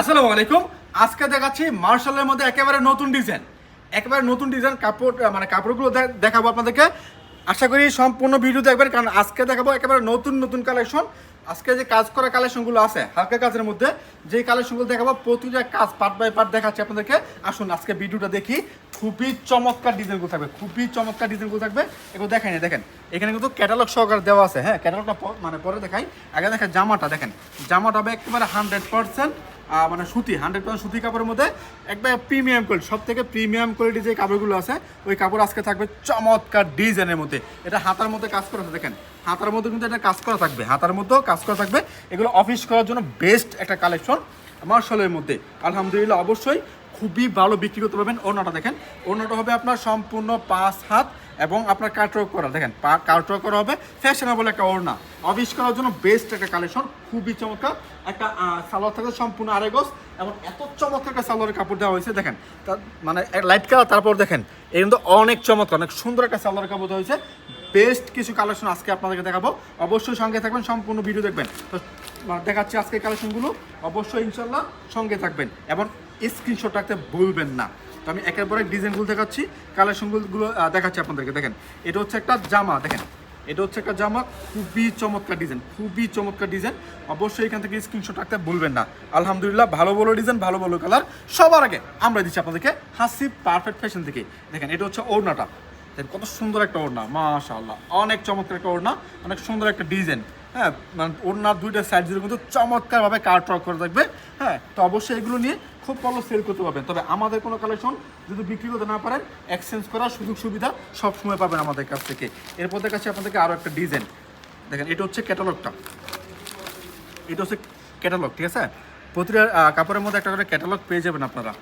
আসসালামু আলাইকুম। আজকে দেখাচ্ছি মার্শালের মধ্যে একেবারে নতুন ডিজাইন একেবারে নতুন ডিজাইন কাপড় মানে কাপড়গুলো দেখাবো আপনাদেরকে। আশা করি সম্পূর্ণ ভিডিও দেখবেন, কারণ আজকে দেখাবো একেবারে নতুন নতুন কালেকশন আজকে যে কাজ করা কালেকশনগুলো আছে, হালকা কাজের মধ্যে, যে কালেকশনগুলো দেখাবো, প্রতিটা কাজ পার্ট বাই পার্ট দেখাচ্ছি আপনাদেরকে। আসুন আজকে ভিডিওটা দেখি। খুবই চমৎকার ডিজাইনগুলো থাকবে, খুবই চমৎকার ডিজাইনগুলো থাকবে। এগুলো দেখেন, এই দেখেন, এখানে কিন্তু ক্যাটালগ সহকারে দেওয়া আছে। হ্যাঁ ক্যাটালগটা মানে পরে দেখাই। আগে দেখেন জামাটা দেখেন। জামাটা হবে একেবারে হান্ড্রেড পার্সেন্ট মানে সুতি হান্ড্রেড পার্সেন্ট সুতি কাপড়ের মধ্যে একবার প্রিমিয়াম কোয়ালিটি সব থেকে প্রিমিয়াম কোয়ালিটি যে কাপড়গুলো আছে, ওই কাপড় আজকে থাকবে চমৎকার ডিজাইনের মধ্যে। এটা হাতার মধ্যে কাজ করা দেখেন। হাতার মধ্যে কিন্তু এটা কাজ করা থাকবে, হাতার মধ্যেও কাজ করা থাকবে। এগুলো অফিস করার জন্য বেস্ট একটা কালেকশন মার্শালের মধ্যে। আলহামদুলিল্লাহ, অবশ্যই খুবই ভালো বিক্রি করতে পারবেন। ওড়নাটা দেখেন, ওড়নাটা হবে আপনার সম্পূর্ণ পাঁচ হাত এবং আপনার কাটওয়ার্ক করা। দেখেন কাটওয়ার্ক করা হবে ফ্যাশনেবল একটা ওড়না। অফিস করার জন্য বেস্ট একটা কালেকশন খুবই চমৎকার। একটা সালোয়ার থাকে সম্পূর্ণ আরেগস এবং এত চমৎকার একটা সালোয়ারের কাপড় দেওয়া হয়েছে, দেখেন। তার মানে লাইট কালার তারপর দেখেন এই কিন্তু অনেক চমৎকার, অনেক সুন্দর একটা সালোয়ারের কাপড় দেওয়া হয়েছে। বেস্ট কিছু কালেকশন আজকে আপনাদেরকে দেখাবো। অবশ্যই সঙ্গে থাকবেন, সম্পূর্ণ ভিডিও দেখবেন। তো দেখাচ্ছি আজকে কালেকশনগুলো অবশ্যই ইনশাল্লাহ সঙ্গে থাকবেন, এবং স্ক্রিনশট রাখতে ভুলবেন না। তো আমি একের পর এক ডিজাইনগুলো দেখাচ্ছি কালেকশনগুলো দেখাচ্ছি আপনাদেরকে, দেখেন। এটা হচ্ছে একটা জামা, দেখেন। এটা হচ্ছে একটা জামা, খুবই চমৎকার ডিজাইন খুবই চমৎকার ডিজাইন অবশ্যই এখান থেকে স্ক্রিনশট রাখতে ভুলবেন না। আলহামদুলিল্লাহ, ভালো ভালো ডিজাইন ভালো ভালো কালার সবার আগে আমরা দিচ্ছি আপনাদেরকে হাসি পারফেক্ট ফ্যাশন থেকে। দেখেন, এটা হচ্ছে ওড়নাটা। দেখেন, কত সুন্দর একটা ওড়না, মাশাআল্লাহ। অনেক চমৎকার একটা ওড়না, অনেক সুন্দর একটা ডিজাইন হ্যাঁ মানে ওড়নার দুইটা সাইড জুড়ে কিন্তু চমৎকারভাবে কার ট্রক করে থাকবে। হ্যাঁ তো অবশ্যই এগুলো নিয়ে খুব ভালো সেল করতে পারবেন। তবে আমাদের কোনো কালেকশন যদি বিক্রি করতে না পারেন এক্সচেঞ্জ করার সুযোগ সুবিধা সব সময় পাবেন আমাদের কাছ থেকে। এরপর দেখাচ্ছি আপনাদেরকে আরও একটা ডিজাইন দেখেন, এটা হচ্ছে ক্যাটালগটা এটা হচ্ছে ক্যাটালগ ঠিক আছে? প্রতিটা কাপড়ের মধ্যে একটা করে ক্যাটালগ পেয়ে যাবেন আপনারা।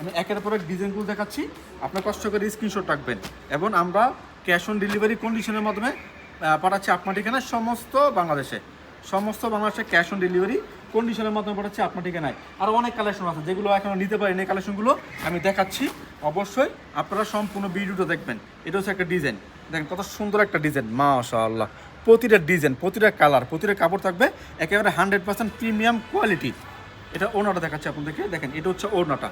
আমি একের পর এক ডিজাইনগুলো দেখাচ্ছি। আপনার কষ্ট করে স্ক্রিনশট রাখবেন। এবং আমরা ক্যাশ অন ডেলিভারি কন্ডিশনের মাধ্যমে পাঠাচ্ছি আপনার ঠিকানায় সমস্ত বাংলাদেশে। সমস্ত বাংলাদেশে ক্যাশ অন ডেলিভারি কন্ডিশনের মাধ্যমে পাঠাচ্ছি আপনার ঠিকানায়। আর অনেক কালেকশন আছে যেগুলো এখনও নিতে পারেন এই কালেকশনগুলো আমি দেখাচ্ছি। অবশ্যই আপনারা সম্পূর্ণ ভিডিওটা দেখবেন। এটা হচ্ছে একটা ডিজাইন দেখেন কত সুন্দর একটা ডিজাইন মাশাআল্লাহ। প্রতিটা ডিজাইন প্রতিটা কালার প্রতিটা কাপড় থাকবে একেবারে হান্ড্রেড পার্সেন্ট প্রিমিয়াম কোয়ালিটি এটা ওনাটা দেখাচ্ছি আপনাদেরকে। দেখেন, এটা হচ্ছে ওড়নাটা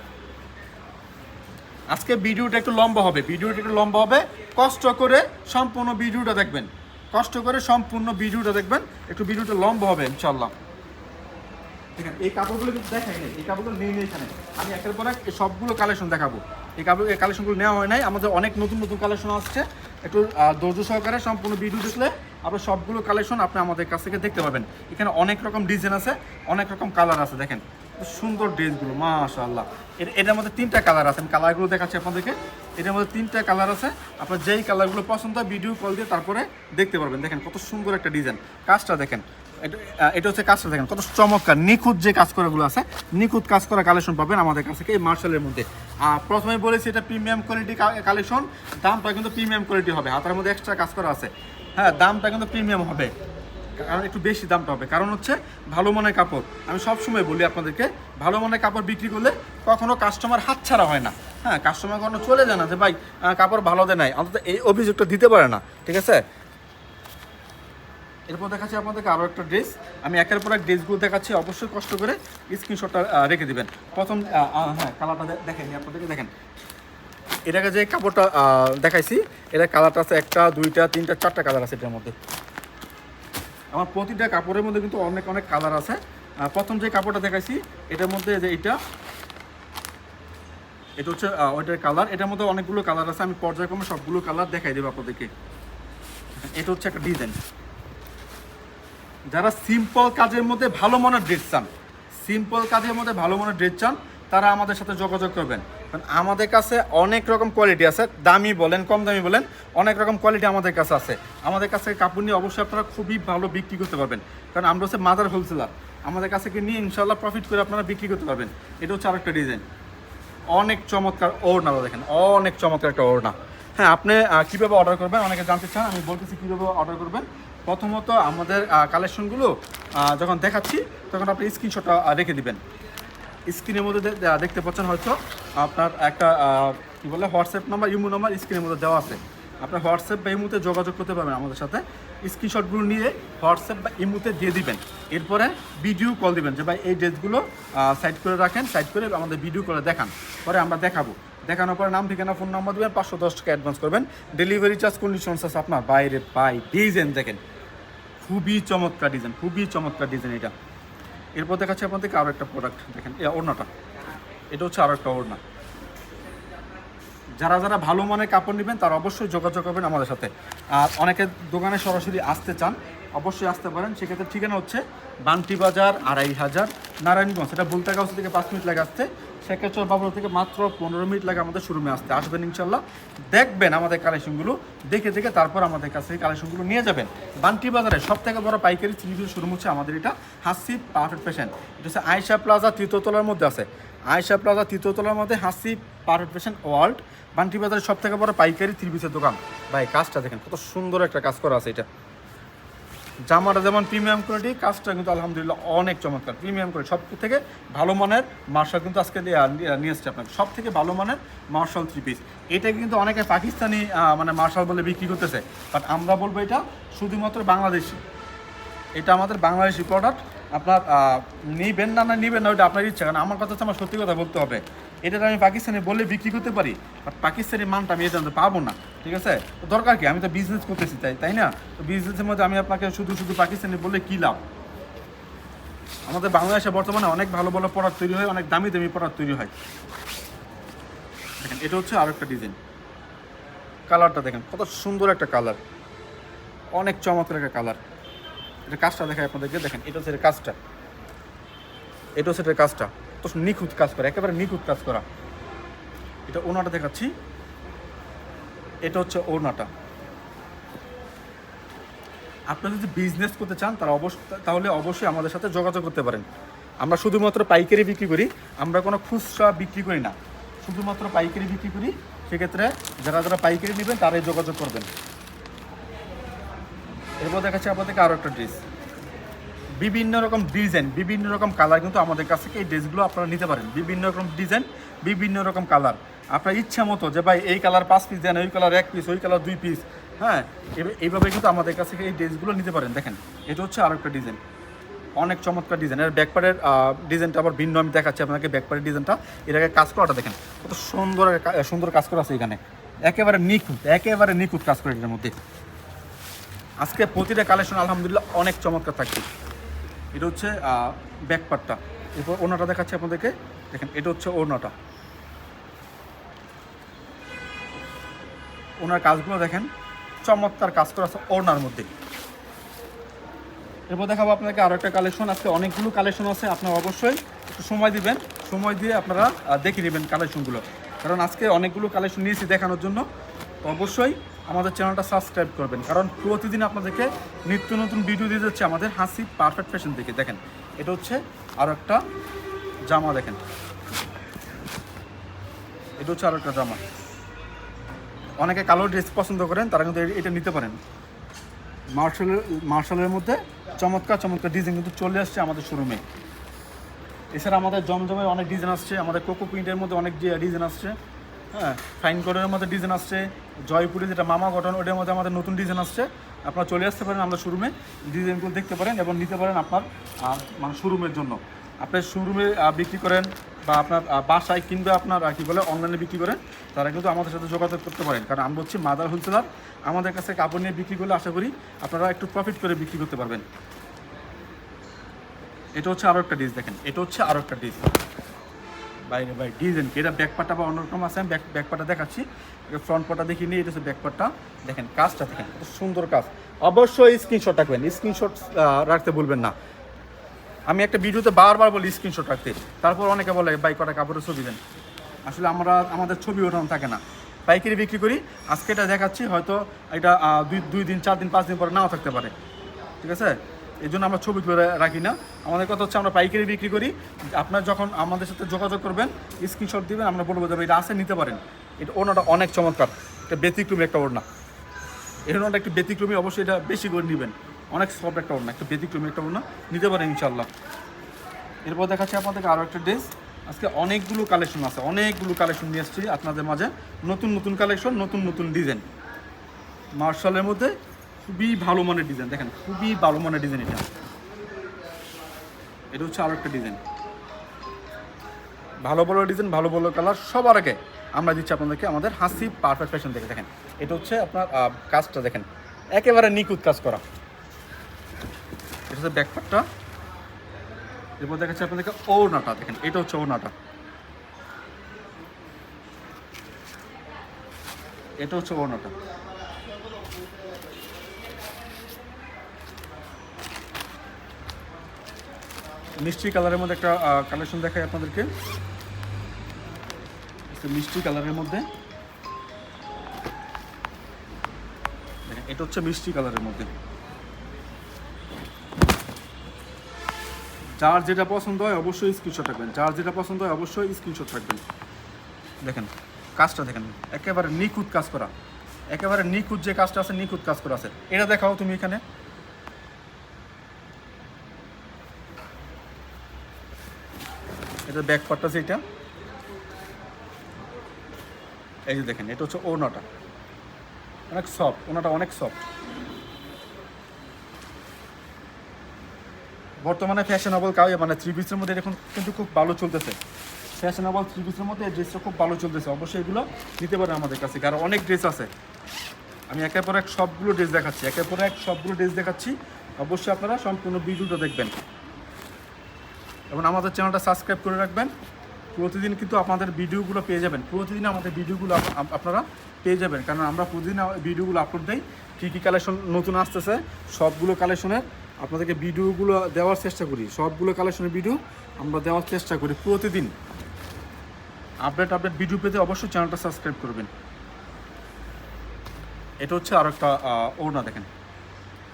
আজকে ভিডিওটা একটু লম্বা হবে। ভিডিওটা একটু লম্বা হবে। কষ্ট করে সম্পূর্ণ ভিডিওটা দেখবেন। কষ্ট করে সম্পূর্ণ ভিডিওটা দেখবেন। একটু ভিডিওটা লম্বা হবে ইনশাল্লাহ আছে এই কাপড়গুলো কিন্তু দেখাই নেই এই কাপড়গুলো নেই এখানে। আমি একের পর এক সবগুলো কালেকশন দেখাবো। এই কাপড়, এই কালেকশনগুলো নেওয়া হয় নাই। আমাদের অনেক নতুন নতুন কালেকশন আসছে। একটু ধৈর্য সহকারে সম্পূর্ণ ভিডিও দেখলে আপনার সবগুলো কালেকশন আপনি আমাদের কাছ থেকে দেখতে পাবেন। এখানে অনেক রকম ডিজাইন আছে, অনেক রকম কালার আছে, দেখেন। সুন্দর ড্রেসগুলো মাশাআল্লাহ। এর, এটার মধ্যে তিনটা কালার আছে। আমি কালারগুলো দেখাচ্ছি আপনাদেরকে। এটার মধ্যে তিনটা কালার আছে। আপনার যেই কালারগুলো পছন্দ হয় ভিডিও কল দিয়ে তারপরে দেখতে পারবেন। দেখেন কত সুন্দর একটা ডিজাইন কাজটা দেখেন, এটা হচ্ছে কাজটা দেখেন, কত চমৎকার। নিখুঁত যে কাজ করাগুলো আছে, নিখুঁত কাজ করা কালেকশন পাবেন আমাদের কাছ থেকে এই মার্শালের মধ্যে। আর প্রথমে বলেছি, এটা প্রিমিয়াম কোয়ালিটি কালেকশন দামটা কিন্তু প্রিমিয়াম কোয়ালিটি হবে। হাতের মধ্যে এক্সট্রা কাজ করা আছে। হ্যাঁ দামটা কিন্তু প্রিমিয়াম হবে। কারণ একটু বেশি দামটা হবে। কারণ হচ্ছে, ভালো মানের কাপড়। আমি সবসময় বলি আপনাদেরকে, ভালো মানের কাপড় বিক্রি করলে কখনো কাস্টমার হাত ছাড়া হয় না। হ্যাঁ কাস্টমার কখনো চলে যায় না যে, ভাই কাপড় ভালো দেয় নাই। অন্তত এই অভিযোগটা দিতে পারে না, ঠিক আছে? এরপর দেখাচ্ছি আপনাদেরকে আরও একটা ড্রেস আমি একের পর এক ড্রেসগুলো দেখাচ্ছি, অবশ্যই কষ্ট করে স্ক্রিনশটটা রেখে দিবেন। প্রথম হ্যাঁ কালারটা দেখেন আপনাদেরকে, দেখেন। এটাকে যে কাপড়টা দেখাইছি এটা কালারটা আছে একটা, দুইটা, তিনটা, চারটা কালার আছে এটার মধ্যে। আমার প্রতিটা কাপড়ের মধ্যে কিন্তু অনেক অনেক কালার আছে। প্রথম যে কাপড়টা দেখাইছি, এটার মধ্যে যে এটা এটা হচ্ছে ওইটার কালার এটার মধ্যে অনেকগুলো কালার আছে, আমি পর্যায়ক্রমে সবগুলো কালার দেখাই দেবো আপনাদেরকে। এটা হচ্ছে একটা ডিজাইন যারা সিম্পল কাজের মধ্যে ভালো মনের ড্রেস চান সিম্পল কাজের মধ্যে ভালো মনের ড্রেস চান, তারা আমাদের সাথে যোগাযোগ করবেন। কারণ আমাদের কাছে অনেক রকম কোয়ালিটি আছে, দামি বলেন, কম দামি বলেন, অনেক রকম কোয়ালিটি আমাদের কাছে আছে। আমাদের কাছে কাপড় নিয়ে অবশ্যই আপনারা খুবই ভালো বিক্রি করতে পারবেন। কারণ আমরা হচ্ছে মাদার হোলসেলার আমাদের কাছে নিয়ে ইনশাল্লাহ প্রফিট করে আপনারা বিক্রি করতে পারবেন। এটা হচ্ছে আরেকটা ডিজাইন অনেক চমৎকার ওড়না দেখেন, অনেক চমৎকার একটা ওড়না। হ্যাঁ আপনি কীভাবে অর্ডার করবেন? অনেকে জানতে চান, আমি বলতেছি কীভাবে অর্ডার করবেন। প্রথমত আমাদের কালেকশনগুলো যখন দেখাচ্ছি, তখন আপনি স্ক্রিনশটটা রেখে দিবেন। স্ক্রিনের মধ্যে দেখতে পাচ্ছেন হয়তো আপনার একটা কী বলে, হোয়াটসঅ্যাপ নাম্বার, ইমো নাম্বার স্ক্রিনের মধ্যে দেওয়া আছে। আপনার হোয়াটসঅ্যাপ বা ইমোতে যোগাযোগ করতে পারবেন আমাদের সাথে। স্ক্রিনশটগুলো নিয়ে হোয়াটসঅ্যাপ বা ইমুতে দিয়ে দিবেন। এরপরে ভিডিও কল দিবেন যে, ভাই, এই ড্রেসগুলো সাইড করে রাখেন সাইড করে আমাদের ভিডিও করে দেখান। পরে আমরা দেখাবো। দেখানোর পরে নাম, ঠিকানা ফোন নাম্বার দেবেন, পাঁচশো দশ টাকা অ্যাডভান্স করবেন। ডেলিভারি চার্জ কন্ডিশনস আছে আপনার, বাইরে পাই ডিজাইন দেখেন। খুবই চমৎকার ডিজাইন খুবই চমৎকার ডিজাইন এটা। এরপর দেখাচ্ছে আপনাদেরকে আরও একটা প্রোডাক্ট দেখেন ওড়নাটা। এটা হচ্ছে আরও একটা ওড়না। যারা যারা ভালো মানের কাপড় নেবেন, তারা অবশ্যই যোগাযোগ করবেন আমাদের সাথে। আর অনেকে দোকানে সরাসরি আসতে চান, অবশ্যই আসতে পারেন। সেক্ষেত্রে ঠিকানা হচ্ছে বান্টি বাজার আড়াই হাজার নারায়ণগঞ্জ। এটা বুলতাগাছ থেকে পাঁচ মিনিট লাগে আসতে। শেখেচর বাবুর থেকে মাত্র পনেরো মিনিট লাগে আমাদের শোরুমে আসতে। আসবেন ইনশাল্লাহ। দেখবেন আমাদের কালেকশনগুলো, দেখে দেখে তারপর আমাদের কাছ থেকে কালেকশনগুলো নিয়ে যাবেন। বান্টি বাজারে সব থেকে বড় পাইকারি চিনিপির শোরুম হচ্ছে আমাদের এটা হাসি পারফেক্ট পেশেন্ট এটা হচ্ছে আয়সা প্লাজা তৃতীয়তলার মধ্যে আছে। আয়সা প্লাজা তৃতীয়তলার মধ্যে হাসি পারফেক্ট পেশেন্ট ওয়ার্ল্ড বান্টি বাজারের সব থেকে বড় পাইকারি ত্রিপিসের দোকান। ভাই, কাজটা দেখেন, কত সুন্দর একটা কাজ করা আছে এটা। জামাটা যেমন প্রিমিয়াম কোয়ালিটি কাজটা কিন্তু আলহামদুলিল্লাহ অনেক চমৎকার। প্রিমিয়াম কোয়ালিটি সব থেকে ভালো মানের মার্শাল কিন্তু আজকে নিয়ে এসছে আপনাকে। সব থেকে ভালো মানের মার্শাল থ্রি পিস এটা কিন্তু অনেকে পাকিস্তানি মানে মার্শাল বলে বিক্রি করতেছে। বাট আমরা বলব এটা শুধুমাত্র বাংলাদেশি। এটা আমাদের বাংলাদেশি প্রোডাক্ট আপনার নিবেন না না নিবেন না ওটা আপনার ইচ্ছা। কারণ আমার কথা হচ্ছে আমার সত্যি কথা বলতে হবে। এটা আমি পাকিস্তানি বলে বিক্রি করতে পারি বাট পাকিস্তানি মানটা আমি এটা পাবো না, ঠিক আছে? দরকার কি? আমি তো বিজনেস করতেছি, তাই তাই না? তো বিজনেসের মধ্যে আমি আপনাকে শুধু শুধু পাকিস্তানি বললে কী লাভ? আমাদের বাংলাদেশে বর্তমানে অনেক ভালো ভালো প্রোডাক্ট তৈরি হয়, অনেক দামি দামি প্রোডাক্ট তৈরি হয়। দেখেন, এটা হচ্ছে আরও একটা ডিজাইন কালারটা দেখেন, কত সুন্দর একটা কালার অনেক চমৎকার একটা কালার এটা কাজটা দেখায় আপনাদেরকে, দেখেন, এটা হচ্ছে কাজটা। এটা হচ্ছে এটার কাজটা। তো নিখুঁত কাজ করা, একেবারে নিখুঁত কাজ করা। এটা ওনাটা দেখাচ্ছি। এটা হচ্ছে ওনাটা আপনারা যদি বিজনেস করতে চান তারা অবশ্য তাহলে অবশ্যই আমাদের সাথে যোগাযোগ করতে পারেন। আমরা শুধুমাত্র পাইকারি বিক্রি করি, আমরা কোনো খুচরা বিক্রি করি না। শুধুমাত্র পাইকারি বিক্রি করি, সেক্ষেত্রে যারা যারা পাইকারি নেবেন, তারাই যোগাযোগ করবেন। এরপর দেখাচ্ছি আপনাদেরকে আরও একটা ড্রেস বিভিন্ন রকম ডিজাইন বিভিন্ন রকম কালার কিন্তু আমাদের কাছ থেকে এই ড্রেসগুলো আপনারা নিতে পারেন। বিভিন্ন রকম ডিজাইন বিভিন্ন রকম কালার আপনার ইচ্ছা মতো যে ভাই এই কালার পাঁচ পিস দেন, ওই কালার এক পিস ওই কালার দুই পিস হ্যাঁ? এইভাবে কিন্তু আমাদের কাছ থেকে এই ড্রেসগুলো নিতে পারেন। দেখেন, এটা হচ্ছে আরও একটা ডিজাইন অনেক চমৎকার ডিজাইন এর ব্যাকপারের ডিজাইনটা আবার ভিন্ন। আমি দেখাচ্ছি আপনাকে ব্যাকপারের ডিজাইনটা এর আগে কাজ করাটা দেখেন, কত সুন্দর সুন্দর কাজ করা আছে এখানে। একেবারে নিখুঁত একেবারে নিখুঁত কাজ করে এটার মধ্যে। আজকে প্রতিটা কালেকশন আলহামদুলিল্লাহ অনেক চমৎকার থাকছে। এটা হচ্ছে ব্যাকপারটা এরপর ওনাটা দেখাচ্ছে আপনাদেরকে। দেখেন, এটা হচ্ছে ওনাটা ওনার কাজগুলো দেখেন, চমৎকার কাজ করা আছে ওনার মধ্যে। এরপর দেখাবো আপনাদেরকে আরও একটা কালেকশন আজকে অনেকগুলো কালেকশন আছে, আপনারা অবশ্যই একটু সময় দিবেন। সময় দিয়ে আপনারা দেখে নেবেন কালেকশনগুলো কারণ আজকে অনেকগুলো কালেকশন নিয়েছি দেখানোর জন্য। অবশ্যই আমাদের চ্যানেলটা সাবস্ক্রাইব করবেন। কারণ প্রতিদিন আপনাদেরকে নিত্য নতুন ভিডিও দিয়ে যাচ্ছে আমাদের হাসি পারফেক্ট ফ্যাশন থেকে দেখেন, এটা হচ্ছে আরও একটা জামা দেখেন। এটা হচ্ছে আরও একটা জামা। অনেকে কালো ড্রেস পছন্দ করেন, তারা কিন্তু এটা নিতে পারেন। মার্শালের মার্শালের মধ্যে চমৎকার চমৎকার ডিজাইন কিন্তু চলে আসছে আমাদের শোরুমে এছাড়া আমাদের জমজমের অনেক ডিজাইন আসছে, আমাদের কোকো প্রিন্টের মধ্যে অনেক ডিজাইন আসছে। হ্যাঁ ফাইন কোডের মধ্যে ডিজাইন আসছে, জয়পুরে যেটা মামা গঠন ওটার মধ্যে আমাদের নতুন ডিজাইন আসছে। আপনারা চলে আসতে পারেন আমাদের শোরুমে ডিজাইনগুলো দেখতে পারেন এবং নিতে পারেন আপনার মানে শোরুমের জন্য। আপনি শোরুমে বিক্রি করেন বা আপনার বাসায় কিংবা আপনার কি বলে অনলাইনে বিক্রি করেন, তারা কিন্তু আমাদের সাথে যোগাযোগ করতে পারেন। কারণ আমরা হচ্ছি মাদার হোলসেলার আমাদের কাছে কাপড় নিয়ে বিক্রি করলে আশা করি আপনারা একটু প্রফিট করে বিক্রি করতে পারবেন। এটা হচ্ছে আরও একটা ডিস দেখেন, এটা হচ্ছে আরও একটা ডিস বাইরে বাই ডিজাইন কি? এটা ব্যাকপাটা বা অন্যরকম আছে? আমি ব্যাক ব্যাকপাটা দেখাচ্ছি। ফ্রন্ট পাটা দেখিয়ে নিয়ে এটা হচ্ছে ব্যাকপাটটা দেখেন, কাজটা দেখেন, কত সুন্দর কাজ। অবশ্যই স্ক্রিনশট রাখবেন। স্ক্রিনশট রাখতে বলবেন না। আমি একটা ভিডিওতে বারবার বলি স্ক্রিনশট রাখতে। তারপর অনেকে বলে বাই কটা কাপড়ের ছবি দেন? আসলে আমরা, আমাদের ছবি ওঠানো থাকে না। পাইকারি বিক্রি করি। আজকে এটা দেখাচ্ছি, হয়তো এটা দুই দুই দিন, চার দিন, পাঁচ দিন পরে নাও থাকতে পারে। ঠিক আছে? এই জন্য আমরা ছবি তুলে রাখি না। আমাদের কথা হচ্ছে আমরা পাইকারি বিক্রি করি। আপনার যখন আমাদের সাথে যোগাযোগ করবেন স্ক্রিনশট দিবেন, আমরা বলব যে এটা আছে, নিতে পারেন। এটা ওনাটা অনেক চমৎকার। এটা ব্যতিক্রমী একটা ওড়না। এই ওড়নাটা একটু ব্যতিক্রমী, অবশ্যই এটা বেশি করে নেবেন। অনেক সফট একটা ওড়না, একটা ব্যতিক্রমী একটা ওড়না। নিতে পারেন ইনশাল্লাহ এরপর দেখাচ্ছি আপনাদেরকে আরও একটা ড্রেস আজকে অনেকগুলো কালেকশন আছে, অনেকগুলো কালেকশন নিয়ে এসেছি আপনাদের মাঝে। নতুন নতুন কালেকশন নতুন নতুন ডিজাইন মার্শালের মধ্যে খুবই ভালো মানের ডিজাইন দেখেন, খুবই ভালো মানের ডিজাইন এটা। এটা হচ্ছে আরও একটা ডিজাইন ভালো ভালো ডিজাইন ভালো ভালো কালার সবার আগে আমরা দিচ্ছি আপনাদেরকে আমাদের হাসি পারফেক্ট ফ্যাশন থেকে দেখেন। এটা হচ্ছে আপনার কাজটা দেখেন, একেবারে নিখুঁত কাজ করা। এটা হচ্ছে ব্যাকপার্টটা এরপর দেখাচ্ছি আপনাদেরকে ওড়নাটা, দেখেন, এটা হচ্ছে ওড়নাটা। এটা হচ্ছে ওড়নাটা। মিষ্টি কালারের মধ্যে একটা কালেকশন দেখাই আপনাদেরকে। মিষ্টি কালারের মধ্যে। এটা হচ্ছে মিষ্টি কালারের মধ্যে। যার যেটা পছন্দ হয় অবশ্যই স্ক্রিনশট রাখবেন। যার যেটা পছন্দ হয় অবশ্যই স্ক্রিনশট রাখবেন। দেখেন, কাজটা দেখেন, একেবারে নিখুঁত কাজ করা। একেবারে নিখুঁত যে কাজটা আছে, নিখুঁত কাজ করা আছে। এটা দেখাও তুমি এখানে। এটা ব্যাক পার্টটা আছে এটা। এই যে দেখেন, এটা হচ্ছে ওনাটা অনেক সফট ওনাটা অনেক সফট বর্তমানে ফ্যাশনেবল কাউ মানে থ্রি পিসের মধ্যে এখন কিন্তু খুব ভালো চলতেছে। ফ্যাশনেবল থ্রি পিসের মধ্যে এই ড্রেসটা খুব ভালো চলতেছে। অবশ্যই এগুলো নিতে পারে আমাদের কাছে, কারণ অনেক ড্রেস আছে। আমি একের পর এক সবগুলো ড্রেস দেখাচ্ছি, একের পর এক সবগুলো ড্রেস দেখাচ্ছি। অবশ্যই আপনারা সম্পূর্ণ ভিডিওটা দেখবেন। এবং আমাদের চ্যানেলটা সাবস্ক্রাইব করে রাখবেন। প্রতিদিন কিন্তু আপনাদের ভিডিওগুলো পেয়ে যাবেন। প্রতিদিন আমাদের ভিডিওগুলো আপ- আপ- আপনারা পেয়ে যাবেন। কারণ আমরা প্রতিদিন ভিডিওগুলো আপলোড দিই। কী কী কালেকশন নতুন আসতেছে, সবগুলো কালেকশনের আপনাদেরকে ভিডিওগুলো দেওয়ার চেষ্টা করি। সবগুলো কালেকশনের ভিডিও আমরা দেওয়ার চেষ্টা করি প্রতিদিন। আপডেট আপডেট ভিডিও পেতে অবশ্যই চ্যানেলটা সাবস্ক্রাইব করবেন। এটা হচ্ছে আর একটা ওড়না দেখেন।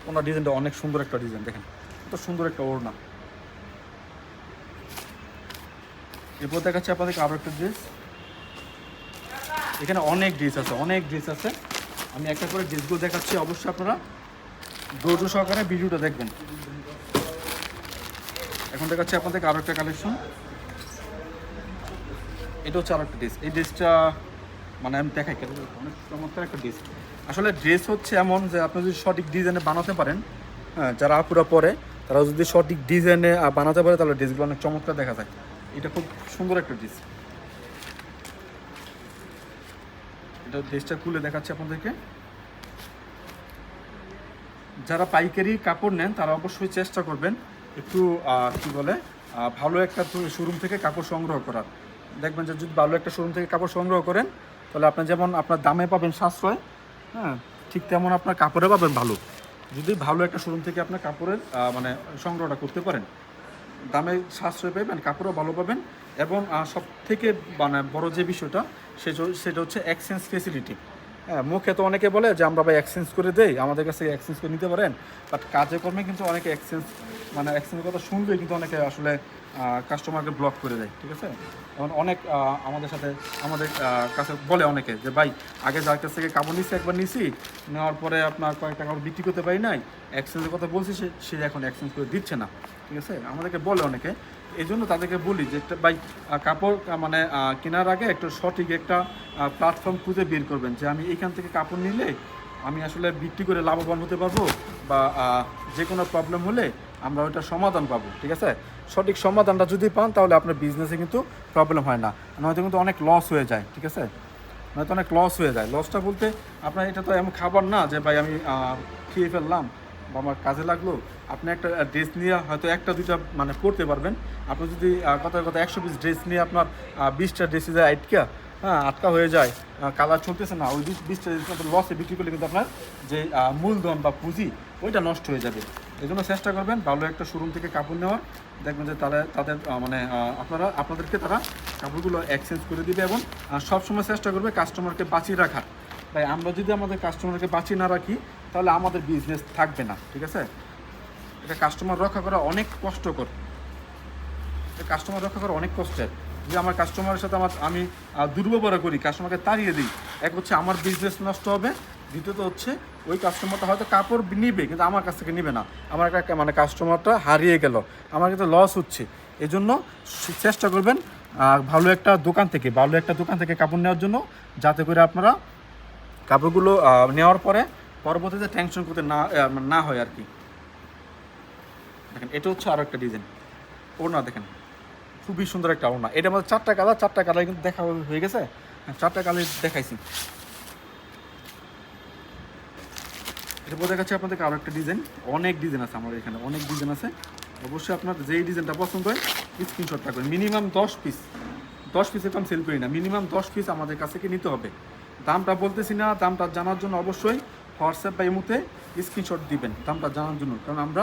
ওনার ডিজাইনটা অনেক সুন্দর একটা ডিজাইন দেখেন। কত সুন্দর একটা ওড়না। এরপর দেখাচ্ছি আপনাদেরকে আরও একটা ড্রেস এখানে অনেক ড্রেস আছে, অনেক ড্রেস আছে। আমি একটা করে ড্রেসগুলো দেখাচ্ছি অবশ্যই আপনারা। ধৈর্য সহকারে ভিডিওটা দেখবেন। এখন দেখাচ্ছি আপনাদেরকে আরও একটা কালেকশন এটা হচ্ছে আরও একটা ড্রেস এই ড্রেসটা মানে আমি দেখাই কেন? অনেক চমৎকার একটা ড্রেস আসলে ড্রেস হচ্ছে এমন যে আপনি যদি সঠিক ডিজাইনে বানাতে পারেন হ্যাঁ যারা আপুরা পরে, তারা যদি সঠিক ডিজাইনে বানাতে পারে, তাহলে ড্রেসগুলো অনেক চমৎকার দেখা যায়। এটা খুব সুন্দর একটা ড্রেস এটা ড্রেসটা খুলে দেখাচ্ছি আপনাদেরকে। যারা পাইকারি কাপড় নেন, তারা অবশ্যই চেষ্টা করবেন একটু কি বলে ভালো একটা শোরুম থেকে কাপড় সংগ্রহ করার। দেখবেন যে যদি ভালো একটা শোরুম থেকে কাপড় সংগ্রহ করেন, তাহলে আপনি যেমন আপনার দামে পাবেন সাশ্রয় হ্যাঁ ঠিক তেমন আপনার কাপড়ে পাবেন ভালো। যদি ভালো একটা শোরুম থেকে আপনার কাপড়ের মানে সংগ্রহটা করতে পারেন দামে সাশ্রয় পাবেন, কাপড়ও ভালো পাবেন এবং সব থেকে মানে বড় যে বিষয়টা, সেটা হচ্ছে এক্সচেঞ্জ ফেসিলিটি হ্যাঁ মুখে তো অনেকে বলে যে, আমরা ভাই এক্সচেঞ্জ করে দেই, আমাদের কাছে এক্সচেঞ্জ করে নিতে পারেন। বাট কাজে কর্মে কিন্তু অনেকে এক্সচেঞ্জ মানে এক্সচেঞ্জের কথা শুনলেই কিন্তু অনেকে আসলে কাস্টমারকে ব্লক করে দেয়, ঠিক আছে? এবং অনেক আমাদের সাথে, আমাদের কাছে বলে অনেকে যে, ভাই, আগে যার কাছ থেকে কাপড় নিছি, একবার নিছি, নেওয়ার পরে আপনার কয়েকটা কাপড় বিক্রি করতে পারি নাই। এক্সচেঞ্জের কথা বলছি, সে সে এখন এক্সচেঞ্জ করে দিচ্ছে না, ঠিক আছে? আমাদেরকে বলে অনেকে এই জন্য তাদেরকে বলি যে একটা ভাই কাপড় মানে কেনার আগে একটু সঠিক একটা প্ল্যাটফর্ম খুঁজে বের করবেন যে, আমি এইখান থেকে কাপড় নিলে আমি আসলে বিক্রি করে লাভবান হতে পারব বা যে কোনো প্রবলেম হলে আমরা ওইটা সমাধান পাবো। ঠিক আছে? সঠিক সমাধানটা যদি পান, তাহলে আপনার বিজনেসে কিন্তু প্রবলেম হয় না। নয়তো কিন্তু অনেক লস হয়ে যায়, ঠিক আছে? নয়তো অনেক লস হয়ে যায়। লসটা বলতে আপনার এটা তো এমন খাবার না যে, ভাই, আমি খেয়ে ফেললাম বা আমার কাজে লাগল। আপনি একটা ড্রেস নিয়ে হয়তো একটা, দুইটা মানে পড়তে পারবেন। আপনি যদি কথার কথা একশো পিস ড্রেস নিয়ে আপনার বিশটা ড্রেসে যায় আটকা হ্যাঁ আটকা হয়ে যায় কালার চলতেছে না, ওই বিশটা ড্রেস লসে বিক্রি করলে কিন্তু আপনার যে মূলধন বা পুঁজি, ওইটা নষ্ট হয়ে যাবে। এই জন্য চেষ্টা করবেন ভালো একটা শোরুম থেকে কাপড় নেওয়ার। দেখবেন যে তারা তাদের মানে আপনারা আপনাদেরকে তারা কাপড়গুলো এক্সচেঞ্জ করে দিবে এবং সবসময় চেষ্টা করবে কাস্টমারকে বাঁচিয়ে রাখার। তাই আমরা যদি আমাদের কাস্টমারকে বাঁচিয়ে না রাখি, তাহলে আমাদের বিজনেস থাকবে না, ঠিক আছে? এটা কাস্টমার রক্ষা করা অনেক কষ্টকর। কাস্টমার রক্ষা করা অনেক কষ্টের। যে আমার কাস্টমারের সাথে আমার আমি দুর্ব্যবহার করি কাস্টমারকে তাড়িয়ে দিই, এক হচ্ছে আমার বিজনেস নষ্ট হবে দ্বিতীয়ত হচ্ছে ওই কাস্টমারটা হয়তো কাপড় নিবে কিন্তু আমার কাছ থেকে নিবে না। আমার একটা মানে কাস্টমারটা হারিয়ে গেল। আমার কিন্তু লস হচ্ছে। এই জন্য চেষ্টা করবেন ভালো একটা দোকান থেকে ভালো একটা দোকান থেকে কাপড় নেওয়ার জন্য যাতে করে আপনারা কাপড়গুলো নেওয়ার পরে পরবর্তীতে টেনশন করতে না মানে না হয় আর কি দেখেন এটা হচ্ছে আরও একটা ডিজাইন ওড়না দেখেন খুবই সুন্দর একটা ওড়না। এটা আমাদের চারটা কালার চারটা কালার কিন্তু দেখা হয়ে গেছে। হ্যাঁ, চারটা কালার দেখাইছি। এটা বোঝা গেছে আপনাদের আরও একটা ডিজাইন অনেক ডিজাইন আছে আমার এখানে, অনেক ডিজাইন আছে। অবশ্যই আপনার যেই ডিজাইনটা পছন্দ হয় স্ক্রিনশট রাখবেন মিনিমাম দশ পিস দশ পিসে আমি সেল করি না। মিনিমাম দশ পিস আমাদের কাছ থেকে নিতে হবে? দামটা বলতেছি না, দামটা জানার জন্য অবশ্যই হোয়াটসঅ্যাপ বা ইমুতে স্ক্রিনশট দিবেন, দামটা জানার জন্য। কারণ আমরা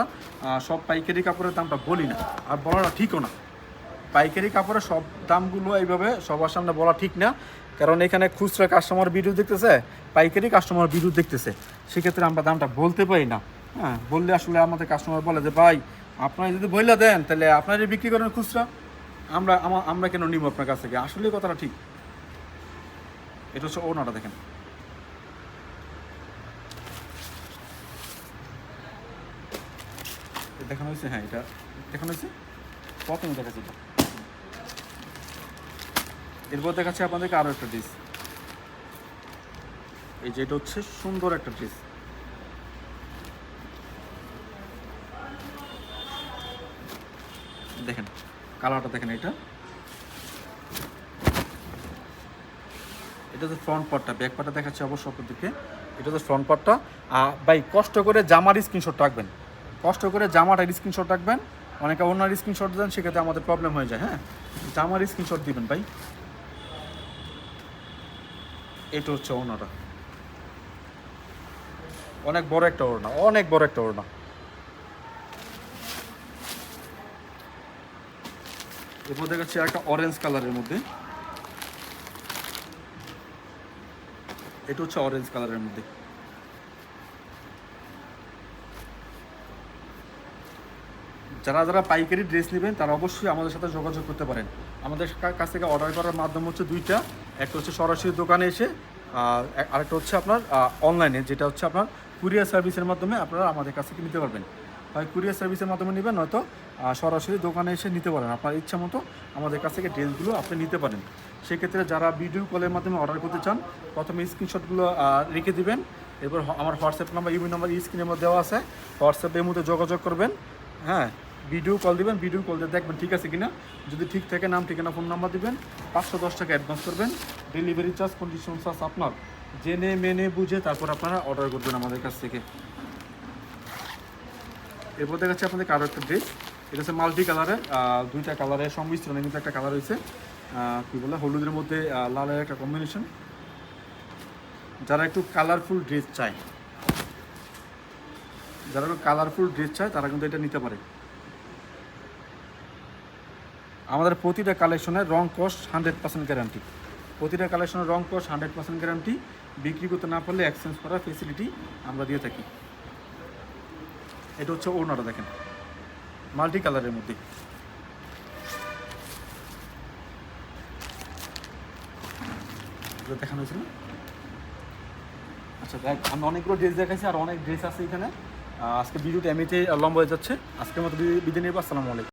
সব পাইকারি কাপড়ের দামটা বলি না, আর বলাটা ঠিকও না। পাইকারি কাপড়ের সব দামগুলো এইভাবে সবার সামনে বলা ঠিক না। কারণ এখানে খুচরা কাস্টমার ভিডিও দেখতেছে, পাইকারি কাস্টমার ভিডিও দেখতেছে। সেক্ষেত্রে আমরা দামটা বলতে পারি না। হ্যাঁ বললে আসলে আমাদের কাস্টমার বলে যে, ভাই, আপনারা যদি বইলা দেন, তাহলে আপনারই বিক্রি করেন খুচরা। আমরা, আমা- আমরা কেন নিব আপনার কাছ থেকে? আসলে কথাটা ঠিক। এটা হচ্ছে ওনাটা দেখেন। দেখানো হয়েছে? হ্যাঁ এটা দেখানো হয়েছে? প্রথমে দেখাচ্ছি এরপর দেখাচ্ছি আপনাদেরকে আরও একটা ড্রেস এই যে এটা হচ্ছে সুন্দর একটা ড্রেস দেখেন, কালারটা দেখেন এটা। এটা তো ফ্রন্ট পার্টটা ব্যাক পার্টটা দেখাচ্ছে অবশ্য আপনাদেরকে। এটা তো ফ্রন্ট পার্টটা ভাই, কষ্ট করে জামার স্ক্রিনশট রাখবেন। কষ্ট করে জামাটার স্ক্রিনশট রাখবেন। অনেকে ওনার স্ক্রিনশট দেন, সেক্ষেত্রে আমাদের প্রবলেম হয়ে যায় হ্যাঁ? জামার স্ক্রিনশট দিবেন ভাই। এটা হচ্ছে ওনাটা অনেক বড় একটা ওড়না, অনেক বড় একটা ওড়না। এরপর দেখাচ্ছি একটা অরেঞ্জ কালারের মধ্যে। এটা হচ্ছে অরেঞ্জ কালারের মধ্যে। যারা যারা পাইকারি ড্রেস নেবেন, তারা অবশ্যই আমাদের সাথে যোগাযোগ করতে পারেন। আমাদের কাছ থেকে অর্ডার করার মাধ্যম হচ্ছে দুইটা। একটা হচ্ছে সরাসরি দোকানে এসে আরেকটা হচ্ছে আপনার অনলাইনে যেটা হচ্ছে আপনার কুরিয়ার সার্ভিসের মাধ্যমে আপনারা আমাদের কাছ থেকে নিতে পারবেন। হয় কুরিয়ার সার্ভিসের মাধ্যমে নেবেন, নয়তো সরাসরি দোকানে এসে নিতে পারেন। আপনার ইচ্ছা মতো আমাদের কাছ থেকে ড্রেসগুলো আপনি নিতে পারেন। সেক্ষেত্রে যারা ভিডিও কলের মাধ্যমে অর্ডার করতে চান, প্রথমে স্ক্রিনশটগুলো রেখে দিবেন। এরপর আমার হোয়াটসঅ্যাপ নাম্বার ইমেল নাম্বার স্ক্রিনের মধ্যে দেওয়া আছে। হোয়াটসঅ্যাপের মধ্যে যোগাযোগ করবেন। হ্যাঁ ভিডিও কল দিবেন ভিডিও কল দিয়ে দেখবেন ঠিক আছে কিনা। যদি ঠিক থাকে নাম, ঠিকানা ফোন নাম্বার দিবেন, পাঁচশো দশ টাকা অ্যাডভান্স করবেন। ডেলিভারি চার্জ কন্ডিশন চার্জ আপনার। জেনে, মেনে, বুঝে তারপর আপনারা অর্ডার করবেন আমাদের কাছ থেকে। এরপর দেখাচ্ছে আপনাদের আরও একটা ড্রেস এটা হচ্ছে মাল্টি কালারের দুইটা কালারের সংমিশ্রণে কিন্তু একটা কালার হয়েছে। কি বলে, হলুদের মধ্যে লালের একটা কম্বিনেশন যারা একটু কালারফুল ড্রেস চায়, যারা একটু কালারফুল ড্রেস চায়, তারা কিন্তু এটা নিতে পারে। আমাদের প্রতিটা কালেকশনের রং কস্ট হান্ড্রেড পার্সেন্ট গ্যারান্টি প্রতিটা কালেকশনের রং কস্ট হান্ড্রেড পার্সেন্ট গ্যারান্টি বিক্রি করতে না পারলে এক্সচেঞ্জ করার ফেসিলিটি আমরা দিয়ে থাকি। এটা হচ্ছে ওনারা দেখেন। মাল্টি কালারের মধ্যে দেখানো হয়েছিল আচ্ছা দেখ, আমি অনেকগুলো ড্রেস দেখাইছি আর অনেক ড্রেস আছে এখানে। আজকে ভিডিওটা এমনিতেই লম্বা হয়ে যাচ্ছে। আজকের মতো বিদায় নেব। আসসালামু আলাইকুম।